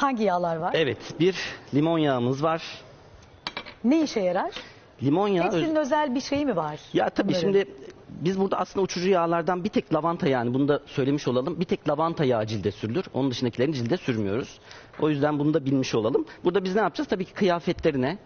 Hangi yağlar var? Evet bir limon yağımız var. Ne işe yarar? Limon yağı Hepsinin özel bir şeyi mi var? Ya tabii bunların? şimdi biz burada aslında uçucu yağlardan bir tek lavanta yani bunu da söylemiş olalım. Bir tek lavanta yağı cilde sürülür. Onun dışındakilerini cilde sürmüyoruz. O yüzden bunu da bilmiş olalım. Burada biz ne yapacağız? Tabii ki kıyafetlerine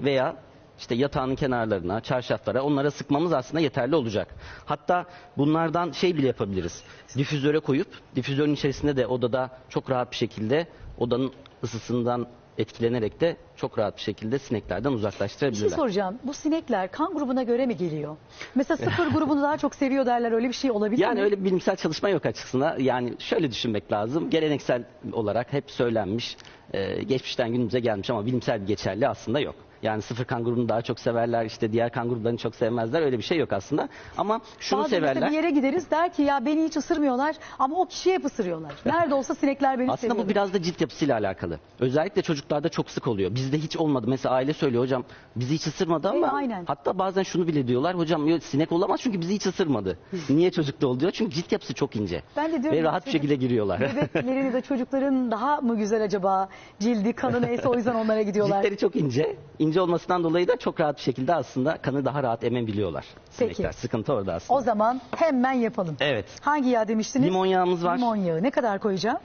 veya işte yatağının kenarlarına, çarşaflara onlara sıkmamız aslında yeterli olacak. Hatta bunlardan şey bile yapabiliriz. Difüzöre koyup difüzörün içerisinde de odada çok rahat bir şekilde odanın ısısından etkilenerek de çok rahat bir şekilde sineklerden Bir uzaklaştırabilirler. şey soracağım. Bu sinekler kan grubuna göre mi geliyor? Mesela sıfır grubunu daha çok seviyor derler. Öyle bir şey olabilir Yani mi? öyle bir bilimsel çalışma yok açıkçası. Yani şöyle düşünmek lazım. Geleneksel olarak hep söylenmiş, e, geçmişten günümüze gelmiş ama bilimsel bir geçerli aslında yok. Yani sıfır kan grubunu daha çok severler, işte diğer kan gruplarını çok sevmezler. Öyle bir şey yok aslında. Ama şunu Bazen severler. bir yere gideriz der ki ya beni hiç ısırmıyorlar ama o kişiye hep ısırıyorlar. Nerede olsa sinekler beni Aslında seviyor. bu biraz da cilt yapısıyla alakalı. Özellikle çocuklarda çok sık oluyor. Bizde hiç olmadı. Mesela aile söylüyor hocam bizi hiç ısırmadı ama E, aynen. hatta bazen şunu bile diyorlar. Hocam yok, sinek olamaz çünkü bizi hiç ısırmadı. Niye çocukta oluyor? Çünkü cilt yapısı çok ince. Ben de diyorum Ve rahat bir şekilde giriyorlar. Bebeklerin da çocukların daha mı güzel acaba cildi kanı neyse o yüzden onlara gidiyorlar. Ciltleri çok ince. İnce olmasından dolayı da çok rahat bir şekilde aslında kanı daha rahat emebiliyorlar. Peki. Sinekler. Sıkıntı orada aslında. O zaman hemen yapalım. Evet. Hangi yağ demiştiniz? Limon yağımız var. Limon yağı. Ne kadar koyacağım?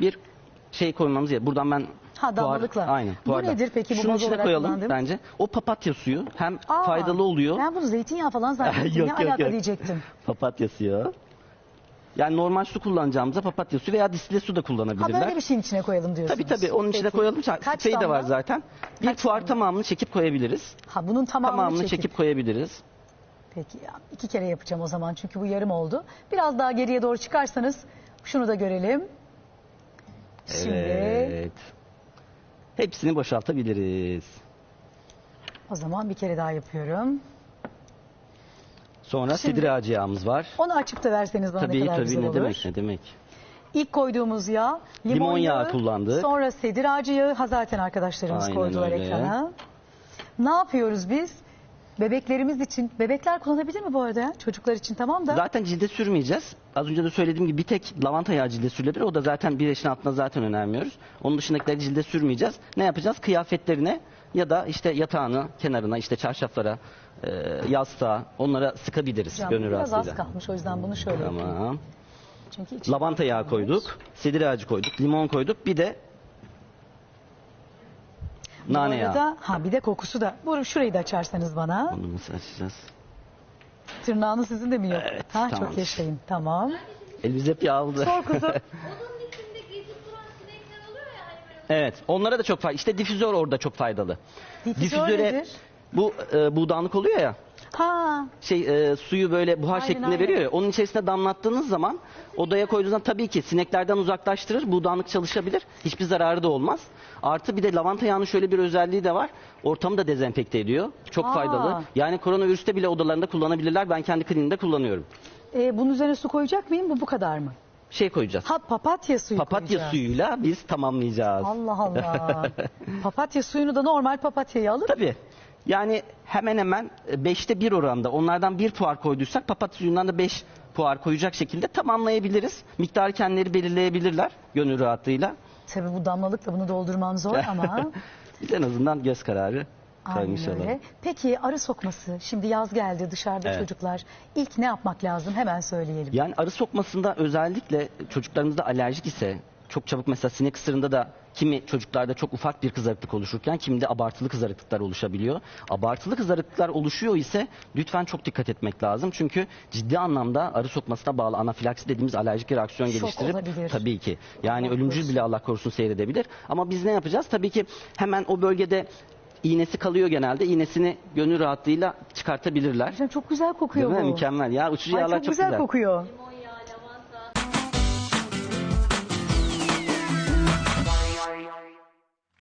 Bir şey koymamız gerekiyor. Buradan ben Ha, damlalıkla. aynen. Bu puarla. nedir peki bu Şunun içine olarak koyalım bence. O papatya suyu hem Aa, faydalı oluyor. Ben bunu zeytinyağı falan zannettim. Yok, ne yok, alaka yok. diyecektim. Papatya suyu. Yani normal su kullanacağımıza papatya suyu veya distile su da Ha kullanabilirler. böyle bir şeyin içine koyalım diyorsunuz. Tabii tabii onun içine Peki. koyalım. Kaç Spreyi de var zaten. Bir Kaç puar damla? tamamını çekip koyabiliriz. Ha bunun tamamını, Tamamını çekip. çekip koyabiliriz. Peki ya, iki kere yapacağım o zaman çünkü bu yarım oldu. Biraz daha geriye doğru çıkarsanız şunu da görelim. Şimdi Evet. Hepsini boşaltabiliriz. o zaman bir kere daha yapıyorum. Sonra Şimdi- sidre ağacı yağımız var. Onu açıp da verseniz bana ne Tabii kadar tabii güzel ne olur. demek ne demek. İlk koyduğumuz yağ limon, Limon yağı kullandık. Sonra sedir ağacı yağı ha zaten arkadaşlarımız Aynen koydular öyle. ekrana. Ne yapıyoruz biz? Bebeklerimiz için, bebekler kullanabilir mi bu arada ya? Çocuklar için tamam da. Zaten cilde sürmeyeceğiz. Az önce de söylediğim gibi bir tek lavanta yağı cilde sürülebilir. O da zaten bir yaşın altında zaten önermiyoruz. Onun dışındakileri cilde sürmeyeceğiz. Ne yapacağız? Kıyafetlerine ya da işte yatağını kenarına işte çarşaflara e, yastığa onlara sıkabiliriz Hocam, gönül biraz az rahatlığıyla. kalmış o yüzden bunu şöyle yapayım. Tamam. Çünkü hiç... Lavanta yağı koyduk. Sedir ağacı koyduk. Limon koyduk. Bir de Bu nane yağı. arada, ha bir de kokusu da. Bu şurayı da açarsanız bana. Bunu nasıl açacağız? Tırnağınız sizin de mi yok? Evet, ha tamam. çok yaşayın. Tamam. Elimiz hep yağlı. Sor kuzum. Evet. Onlara da çok faydalı. İşte difüzör orada çok faydalı. Difüzör nedir? bu e, buğdanlık oluyor ya. Ha şey e, suyu böyle buhar Aynen, şeklinde aynen. veriyor ya. Onun içerisine damlattığınız zaman odaya koyduğunuz zaman tabii ki sineklerden uzaklaştırır. Buğdanlık çalışabilir. Hiçbir zararı da olmaz. Artı bir de lavanta yağının şöyle bir özelliği de var. Ortamı da dezenfekte ediyor. Çok Aa. faydalı. Yani koronavirüste bile odalarında kullanabilirler. Ben kendi kliniğimde kullanıyorum. e, bunun üzerine su koyacak mıyım? Bu bu kadar mı? Şey koyacağız. Ha papatya suyu Papatya koyacağız. suyuyla biz tamamlayacağız. Allah Allah. papatya suyunu da normal papatyayı alıp Tabii. Yani hemen hemen e, beşte bir oranda onlardan bir puar koyduysak papatya suyundan da beş puar koyacak şekilde tamamlayabiliriz. Miktarı kendileri belirleyebilirler gönül rahatlığıyla. tabii bu damlalıkla bunu doldurmam zor ama Biz en azından göz kararı Aynen öyle. Peki arı sokması. Şimdi yaz geldi dışarıda Evet. çocuklar. İlk ne yapmak lazım? Hemen söyleyelim. Yani arı sokmasında özellikle çocuklarımızda alerjik ise çok çabuk mesela sinek ısırığında da kimi çocuklarda çok ufak bir kızarıklık oluşurken kimide abartılı kızarıklıklar oluşabiliyor. Abartılı kızarıklıklar oluşuyor ise lütfen çok dikkat etmek lazım. Çünkü ciddi anlamda arı sokmasına bağlı anafilaksi dediğimiz alerjik reaksiyon Şok geliştirip olabilir. tabii ki yani Allah ölümcül bile Allah korusun seyredebilir. Ama biz ne yapacağız? Tabii ki hemen o bölgede iğnesi kalıyor genelde. İğnesini gönül rahatlığıyla çıkartabilirler. Hocam çok güzel kokuyor Değil mi? bu. Mükemmel. Ya uçucu Ay, yağlar çok, çok güzel, kokuyor.